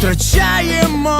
втрачаємо